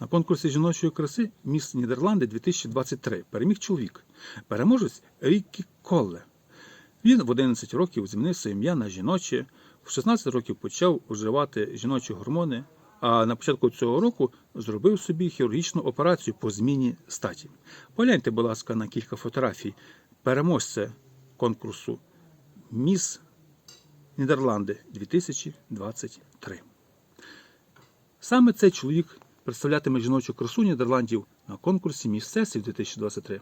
На конкурсі жіночої краси Міс Нідерланди 2023 переміг чоловік. Переможець Ріккі Колле. Він в 11 років змінив своє ім'я на жіноче, в 16 років почав вживати жіночі гормони, а на початку цього року зробив собі хірургічну операцію по зміні статі. Погляньте, будь ласка, на кілька фотографій переможця конкурсу Міс Нідерланди 2023. Саме цей чоловік представлятиме жіночу красу Нідерландів на конкурсі Міс Всесвіт 2023.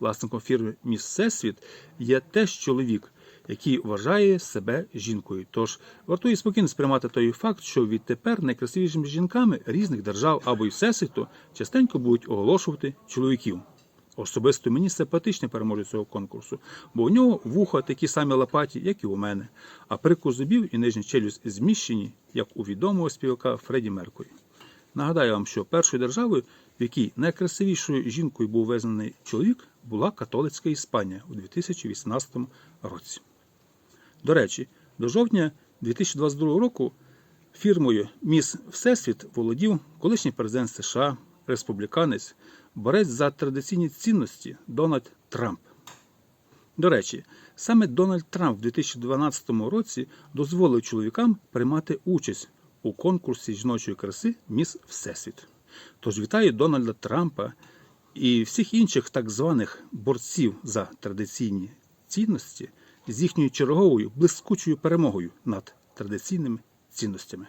Власником фірми Міс Всесвіт є теж чоловік, який вважає себе жінкою. Тож вартує спокійно сприймати той факт, що відтепер найкрасивішими жінками різних держав або й всесвіту частенько будуть оголошувати чоловіків. Особисто мені симпатичний переможець цього конкурсу, бо у нього вуха такі самі лопаті, як і у мене, а прикус зубів і нижня челюсть зміщені, як у відомого співака Фредді Меркурі. Нагадаю вам, що першою державою, в якій найкрасивішою жінкою був визнаний чоловік, була католицька Іспанія у 2018 році. До речі, до жовтня 2022 року фірмою Міс Всесвіт володів колишній президент США, республіканець, борець за традиційні цінності Дональд Трамп. До речі, саме Дональд Трамп в 2012 році дозволив чоловікам приймати участь у конкурсі жіночої краси Міс Всесвіт. Тож вітаю Дональда Трампа і всіх інших так званих борців за традиційні цінності з їхньою черговою блискучою перемогою над традиційними цінностями.